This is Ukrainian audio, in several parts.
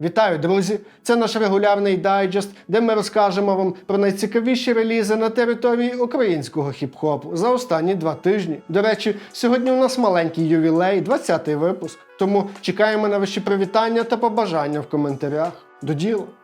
Вітаю, друзі! Це наш регулярний дайджест, де ми розкажемо вам про найцікавіші релізи на території українського хіп-хопу за останні два тижні. До речі, сьогодні у нас маленький ювілей, 20-й випуск. Тому чекаємо на ваші привітання та побажання в коментарях. До діла!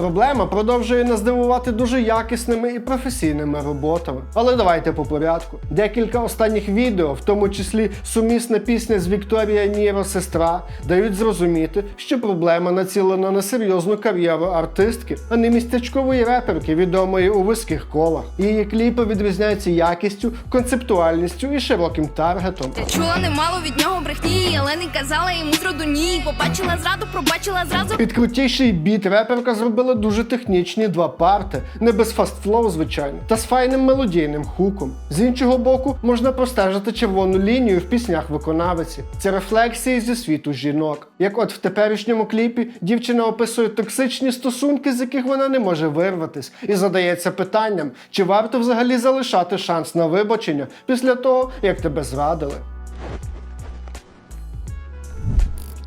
Проблема продовжує нас дивувати дуже якісними і професійними роботами. Але давайте по порядку. Декілька останніх відео, в тому числі сумісна пісня з Вікторія Ніро Сестра, дають зрозуміти, що проблема націлена на серйозну кар'єру артистки, а не містечкової реперки, відомої у вузьких колах. Її кліпи відрізняються якістю, концептуальністю і широким таргетом. Я чула немало від нього брехні, але не казала йому зроду ні. Побачила зраду, пробачила зразу. Під крутіший біт реперка зробила дуже технічні два парти, не без фастфлоу, звичайно, та з файним мелодійним хуком. З іншого боку, можна простежити червону лінію в піснях виконавиці. Це рефлексії зі світу жінок. Як от в теперішньому кліпі дівчина описує токсичні стосунки, з яких вона не може вирватись, і задається питанням, чи варто взагалі залишати шанс на вибачення після того, як тебе зрадили.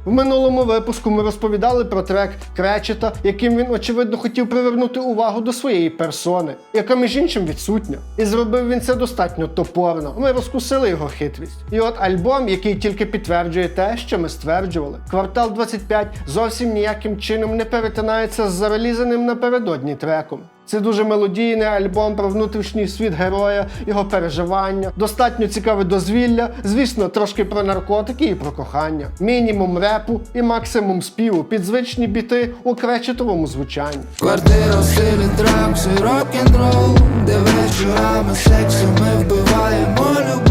В минулому випуску ми розповідали про трек Кречета, яким він очевидно хотів привернути увагу до своєї персони, яка між іншим відсутня. І зробив він це достатньо топорно. Ми розкусили його хитрість. І от альбом, який тільки підтверджує те, що ми стверджували. Квартал 25 зовсім ніяким чином не перетинається з зарелізаним напередодні треком. Це дуже мелодійний альбом про внутрішній світ героя, його переживання, достатньо цікаве дозвілля, звісно, трошки про наркотики і про кохання, мінімум репу і максимум співу під звичні біти у кречетовому звучанні. Квартира в стилі дракс рок-н-рол Де вечорами сексу ми вбиваємо любов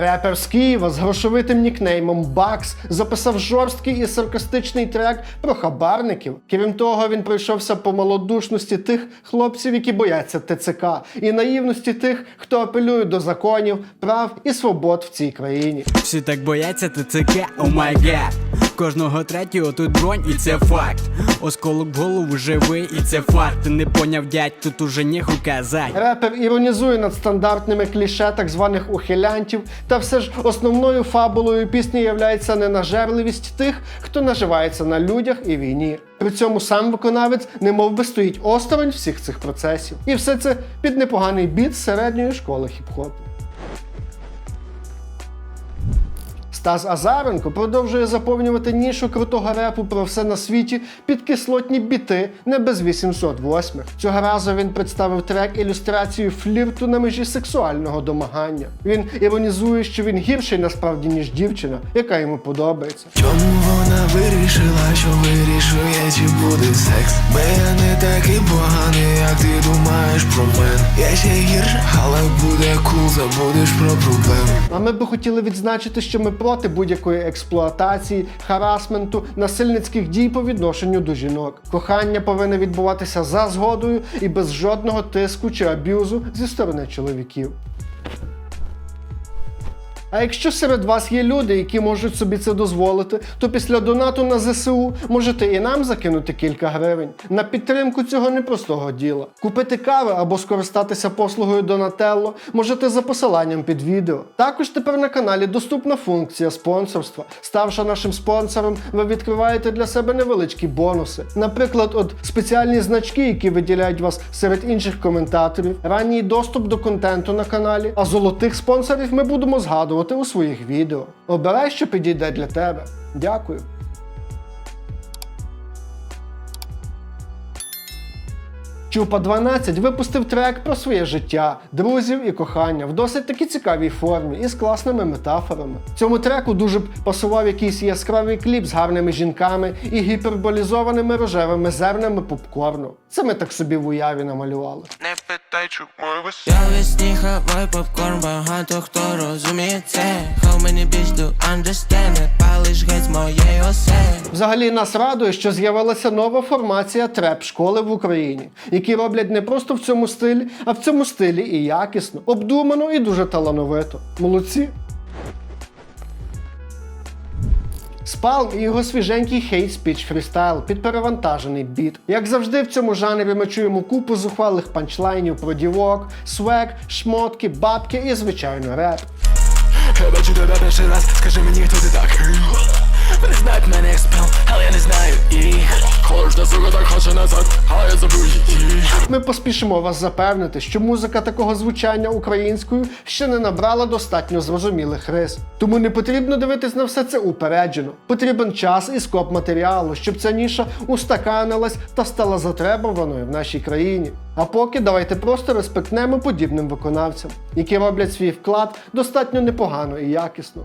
Репер з Києва з грошовитим нікнеймом Бакс записав жорсткий і саркастичний трек про хабарників. Крім того, він пройшовся по малодушності тих хлопців, які бояться ТЦК, і наївності тих, хто апелює до законів, прав і свобод в цій країні. Всі так бояться ТЦК, о май гад Кожного третього тут бронь, і це факт. Осколок голову живий, і це факт. Ти не поняв, дядь, тут уже нехуй казать. Репер іронізує над стандартними кліше так званих ухилянтів, та все ж основною фабулою пісні являється ненажерливість тих, хто наживається на людях і війні. При цьому сам виконавець не би стоїть осторонь всіх цих процесів. І все це під непоганий біт середньої школи хіп-хопу. Стас Азаренко продовжує заповнювати нішу крутого репу про все на світі під кислотні біти не без 808. Цього разу він представив трек ілюстрацією флірту на межі сексуального домагання. Він іронізує, що він гірший насправді ніж дівчина, яка йому подобається. Чому вона вирішила, що вирішує, чи буде секс? Бо я не такий поганий, як ти думаєш про мене Я ще гірше, але буде кул, забудеш про проблеми А ми би хотіли відзначити, що ми проти будь-якої експлуатації, харасменту, насильницьких дій по відношенню до жінок. Кохання повинне відбуватися за згодою і без жодного тиску чи аб'юзу зі сторони чоловіків. А якщо серед вас є люди, які можуть собі це дозволити, то після донату на ЗСУ можете і нам закинути кілька гривень на підтримку цього непростого діла. Купити кави або скористатися послугою Донателло можете за посиланням під відео. Також тепер на каналі доступна функція спонсорства. Ставши нашим спонсором, ви відкриваєте для себе невеличкі бонуси. Наприклад, от спеціальні значки, які виділяють вас серед інших коментаторів, ранній доступ до контенту на каналі, а золотих спонсорів ми будемо згадувати у своїх відео. Обирай, що підійде для тебе. Дякую. Чупа 12 випустив трек про своє життя, друзів і кохання в досить таки цікавій формі і з класними метафорами. Цьому треку дуже б пасував якийсь яскравий кліп з гарними жінками і гіперболізованими рожевими зернами попкорну. Це ми так собі в уяві намалювали. Не питай, чому весь Я весні хавай попкорн, багато хто розуміє це How many bitch do understand it Палиш геть з моєї оселі Взагалі нас радує, що з'явилася нова формація треп-школи в Україні, які роблять не просто в цьому стилі, а в цьому стилі і якісно, обдумано і дуже талановито. Молодці. Спалм і його свіженький хейт спіч фрістайл під перевантажений біт. Як завжди, в цьому жанрі ми чуємо купу зухвалих панчлайнів про дівок, свек, шмотки, бабки і, звичайно, реп. Я бачу тебе перший раз, скажи мені, хто ти такий Вони знають мене як спел, але я не знаю їх Кожна сука так хоче назад, але я забув її Ми поспішимо вас запевнити, що музика такого звучання українською ще не набрала достатньо зрозумілих рис. Тому не потрібно дивитись на все це упереджено. Потрібен час і скоп матеріалу, щоб ця ніша устаканилась та стала затребуваною в нашій країні. А поки давайте просто респектнемо подібним виконавцям, які роблять свій вклад достатньо непогано і якісно.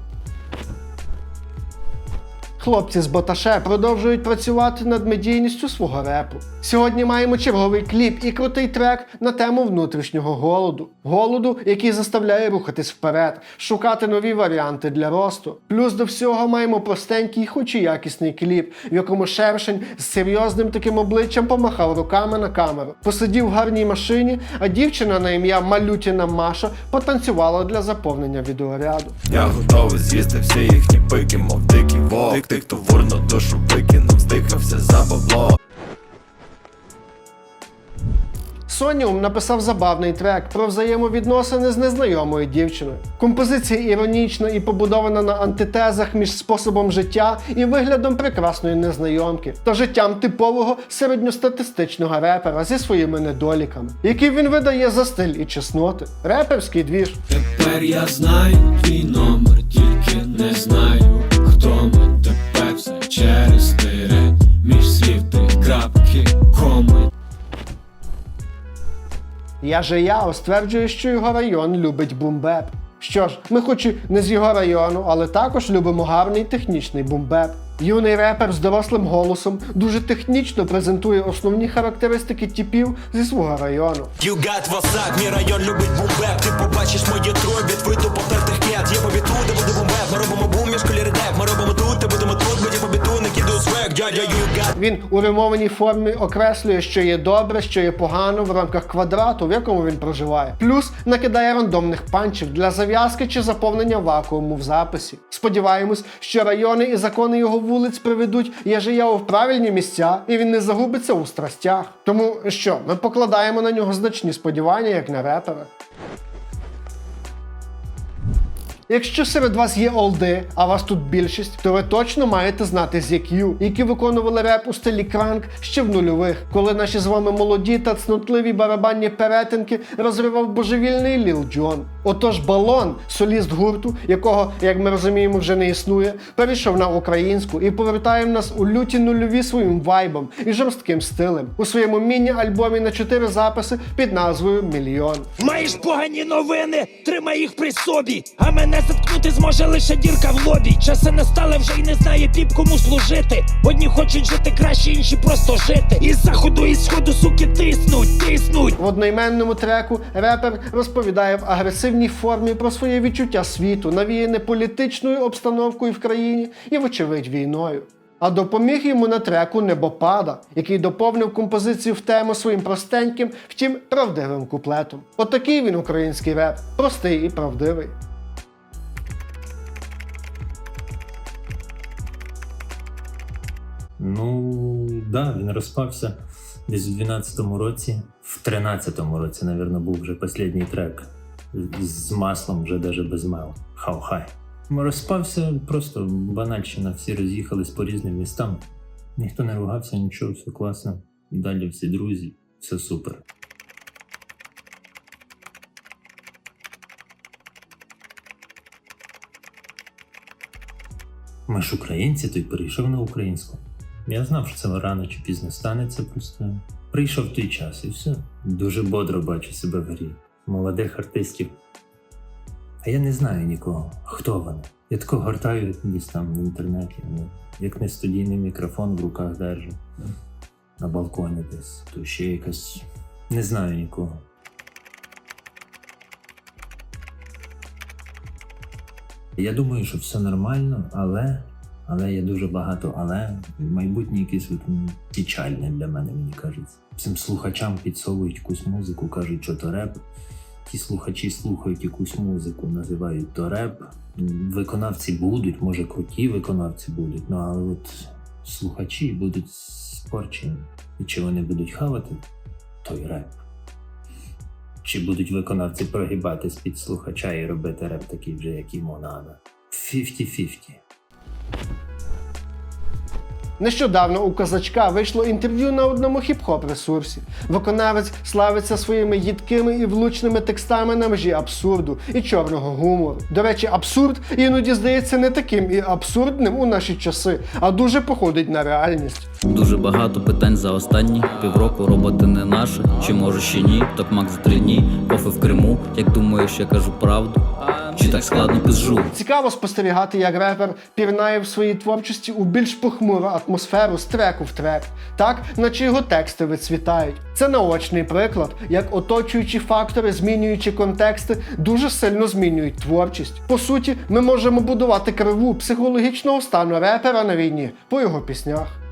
Хлопці з Боташе продовжують працювати над медійністю свого репу. Сьогодні маємо черговий кліп і крутий трек на тему внутрішнього голоду. Голоду, який заставляє рухатись вперед, шукати нові варіанти для росту. Плюс до всього маємо простенький, хоч і якісний кліп, в якому шершень з серйозним таким обличчям помахав руками на камеру. Посидів в гарній машині, а дівчина на ім'я Малютіна Маша потанцювала для заповнення відеоряду. Я готовий з'їсти всі їхні пики, мов дикий вовк Тик тик то вурно душу викинув, здихався за бабло Соніум написав забавний трек про взаємовідносини з незнайомою дівчиною. Композиція іронічна і побудована на антитезах між способом життя і виглядом прекрасної незнайомки та життям типового середньостатистичного репера зі своїми недоліками, які він видає за стиль і чесноти. Реперський двіж. Тепер я знаю твій номер, тільки не знаю, хто ми через тире між слів три крапки, коми. Я же Яо стверджує, що його район любить бумбеп. Що ж, ми хоч і не з його району, але також любимо гарний технічний бумбеп. Юний репер з дорослим голосом дуже технічно презентує основні характеристики типів зі свого району. You got васак, мій район любить бумбеп Ти побачиш моє троє від виду потертих п'ят Є по біту, де буде бумбеп Ми робимо бум, між колі редеп Ми робимо тут, ти будемо тут Будь по Він у римованій формі окреслює, що є добре, що є погано в рамках квадрату, в якому він проживає. Плюс накидає рандомних панчів для зав'язки чи заповнення вакууму в записі. Сподіваємось, що райони і закони його вулиць приведуть Яжияу в правильні місця, і він не загубиться у страстях. Тому що ми покладаємо на нього значні сподівання, як на репера. Якщо серед вас є олди, а вас тут більшість, то ви точно маєте знати ZQ, які виконували реп у стилі кранк ще в нульових, коли наші з вами молоді та цнотливі барабанні перетинки розривав божевільний Ліл Джон. Отож балон, соліст гурту, якого, як ми розуміємо, вже не існує, перейшов на українську і повертає в нас у люті нульові своїм вайбом і жорстким стилем у своєму міні-альбомі на чотири записи під назвою Мільйон. Маєш погані новини, тримай їх при собі. А мене заткнути зможе лише дірка в лобі. Часи настали вже й не знає піп кому служити. Одні хочуть жити краще, інші просто жити. Із заходу, і сходу, суки, тиснуть, тиснуть. В одноіменному треку репер розповідає в агресивній формі про своє відчуття світу, навіяне політичною обстановкою в країні і, вочевидь, війною. А допоміг йому на треку Небопада, який доповнив композицію в тему своїм простеньким, втім правдивим куплетом. Отакий він український реп, простий і правдивий. Ну, да, він розпався десь у 12-му році. В 13-му році, напевно, був вже останній трек з маслом, вже навіть без мел. Хау хай. Розпався просто банальщина, всі роз'їхались по різним містам. Ніхто не ругався, нічого, все класно. Далі всі друзі, все супер. Ми ж українці, то й перейшов на українську. Я знав, що це рано чи пізно станеться, просто прийшов той час і все. Дуже бодро бачу себе в грі. Молодих артистів. А я не знаю нікого, хто вони. Я тако гортаю десь там в інтернеті, ну, як не студійний мікрофон в руках держу. На балконі десь, то ще якась. Не знаю нікого. Я думаю, що все нормально, але. Але є дуже багато але. Майбутнє якесь от, печальне для мене, мені кажеться. Всім слухачам підсовують якусь музику, кажуть, що то реп. ті слухачі слухають якусь музику, називають то реп. Виконавці будуть, може круті виконавці будуть, ну але от слухачі будуть спорчені. І чи вони будуть хавати той реп? Чи будуть виконавці прогибатись під слухача і робити реп такий вже, як йому надо? 50-50. Нещодавно у козачка вийшло інтерв'ю на одному хіп-хоп ресурсі. Виконавець славиться своїми їдкими і влучними текстами на межі абсурду і чорного гумору. До речі, абсурд іноді здається не таким і абсурдним у наші часи, а дуже походить на реальність. Дуже багато питань за останні півроку роботи не наше, чи може ще ні, токмак за три дні, кофе в Криму, як думаєш, я кажу правду, чи так складно пизжу. Цікаво спостерігати, як репер пірнає в своїй творчості у більш похмуру атмосферу з треку в трек, так наче його тексти вицвітають. Це наочний приклад, як оточуючі фактори, змінюючи контексти, дуже сильно змінюють творчість. По суті, ми можемо будувати криву психологічного стану репера на війні по його піснях.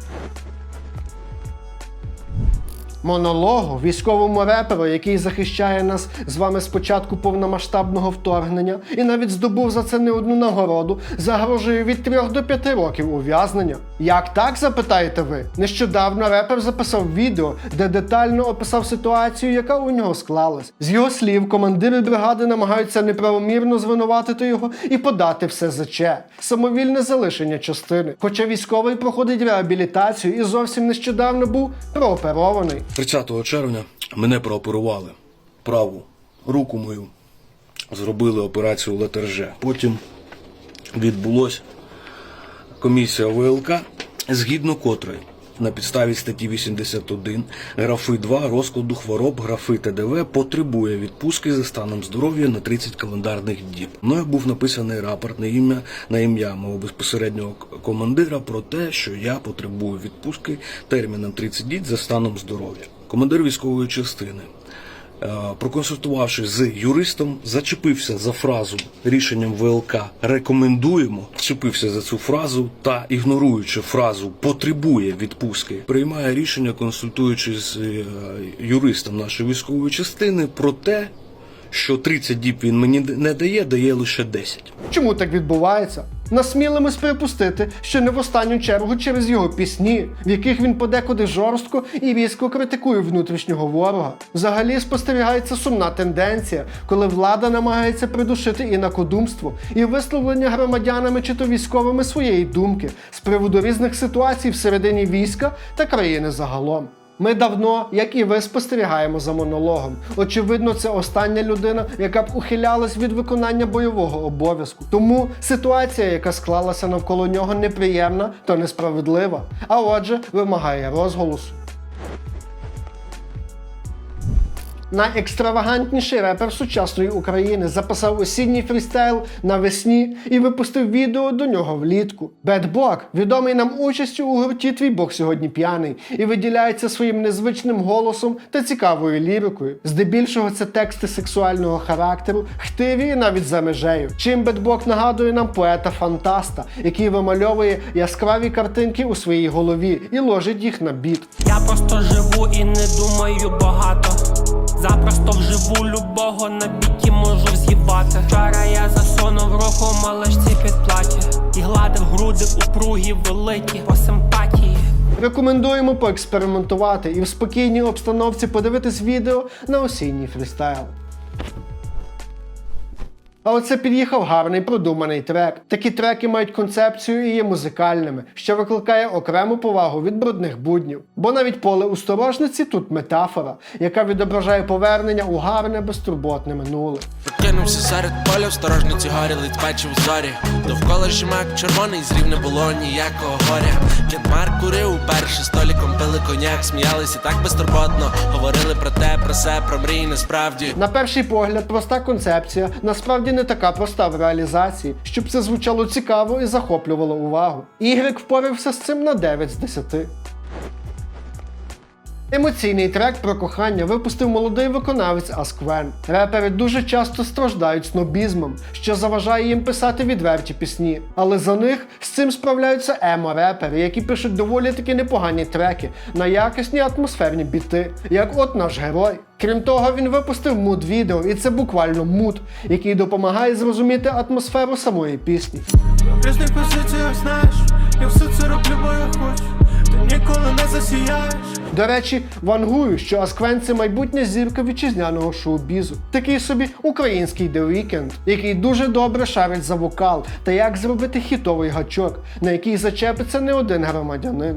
Монологу військовому реперу, який захищає нас з вами з початку повномасштабного вторгнення і навіть здобув за це не одну нагороду, загрожує від 3 до 5 років ув'язнення. Як так, запитаєте ви? Нещодавно репер записав відео, де детально описав ситуацію, яка у нього склалась. З його слів, командири бригади намагаються неправомірно звинуватити його і подати все ЗЧ. самовільне залишення частини. Хоча військовий проходить реабілітацію і зовсім нещодавно був прооперований. 30 червня мене прооперували. Праву руку мою. Зробили операцію ЛТРЖ. Потім відбулось комісія ВЛК, згідно котрої на підставі статті 81 графи 2 розкладу хвороб графи ТДВ потребує відпустки за станом здоров'я на 30 календарних діб. Мною був написаний рапорт на ім'я на ім'я мого безпосереднього командира про те, що я потребую відпустки терміном 30 діб за станом здоров'я. Командир військової частини проконсультувавшись з юристом, зачепився за фразу рішенням ВЛК рекомендуємо, зачепився за цю фразу та ігноруючи фразу потребує відпустки, приймає рішення, консультуючись з е, юристом нашої військової частини про те, що 30 діб він мені не дає, дає лише 10. Чому так відбувається? Насмілимось припустити, що не в останню чергу через його пісні, в яких він подекуди жорстко і різко критикує внутрішнього ворога. Взагалі спостерігається сумна тенденція, коли влада намагається придушити інакодумство і висловлення громадянами чи то військовими своєї думки з приводу різних ситуацій всередині війська та країни загалом. Ми давно, як і ви, спостерігаємо за монологом. Очевидно, це остання людина, яка б ухилялась від виконання бойового обов'язку. Тому ситуація, яка склалася навколо нього, неприємна та несправедлива. А отже, вимагає розголосу. Найекстравагантніший репер сучасної України записав осінній фрістайл навесні і випустив відео до нього влітку. Block відомий нам участю у гурті Твій Бог сьогодні п'яний і виділяється своїм незвичним голосом та цікавою лірикою. Здебільшого це тексти сексуального характеру, хтиві і навіть за межею. Чим Block нагадує нам поета-фантаста, який вимальовує яскраві картинки у своїй голові і ложить їх на біт. Я просто живу і не думаю багато. Запросто вживу любого на біті можу з'їбати. Вчора я засунув руку малишці під платі і гладив груди упругі великі по симпатії. Рекомендуємо поекспериментувати і в спокійній обстановці подивитись відео на осінній фрістайл. А це під'їхав гарний продуманий трек. Такі треки мають концепцію і є музикальними, що викликає окрему повагу від брудних буднів. Бо навіть поле усторожниці тут метафора, яка відображає повернення у гарне безтурботне минуле. Кинувся серед поля, в сторожниці горі ледь печі зорі. Довкола жимак червоний, зрів не було ніякого горя. Кентмар курив уперше століком пили коняк, сміялися так безтурботно. Говорили про те, про се, про мрії насправді. На перший погляд, проста концепція насправді не така проста в реалізації, щоб це звучало цікаво і захоплювало увагу. Ігрик впорався з цим на 9 з 10. Емоційний трек про кохання випустив молодий виконавець Асквен. Репери дуже часто страждають снобізмом, що заважає їм писати відверті пісні. Але за них з цим справляються емо-репери, які пишуть доволі таки непогані треки на якісні атмосферні біти, як от наш герой. Крім того, він випустив муд відео, і це буквально муд, який допомагає зрозуміти атмосферу самої пісні. В різних позиціях знаєш, я все це роблю, бо я хочу, ніколи не засіяєш. До речі, вангую, що Асквен це майбутня зірка вітчизняного шоу-бізу. Такий собі український The Weeknd, який дуже добре шарить за вокал та як зробити хітовий гачок, на який зачепиться не один громадянин.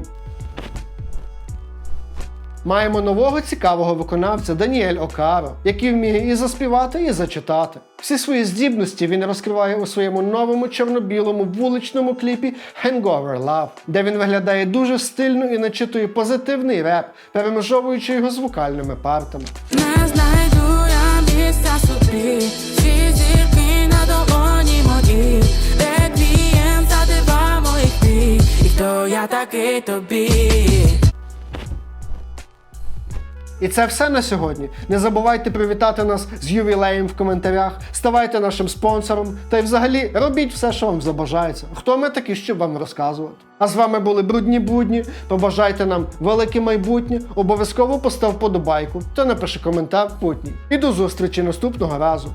Маємо нового цікавого виконавця Даніель Окаро, який вміє і заспівати, і зачитати. Всі свої здібності він розкриває у своєму новому чорно-білому вуличному кліпі Hangover Love, де він виглядає дуже стильно і начитує позитивний реп, перемежовуючи його з вокальними партами. Не знайду я місця собі, всі я такий тобі. І це все на сьогодні. Не забувайте привітати нас з ювілеєм в коментарях, ставайте нашим спонсором та й взагалі робіть все, що вам забажається. Хто ми такі, щоб вам розказувати? А з вами були брудні будні. Побажайте нам велике майбутнє, обов'язково постав подобайку та напиши коментар в путній. І до зустрічі наступного разу.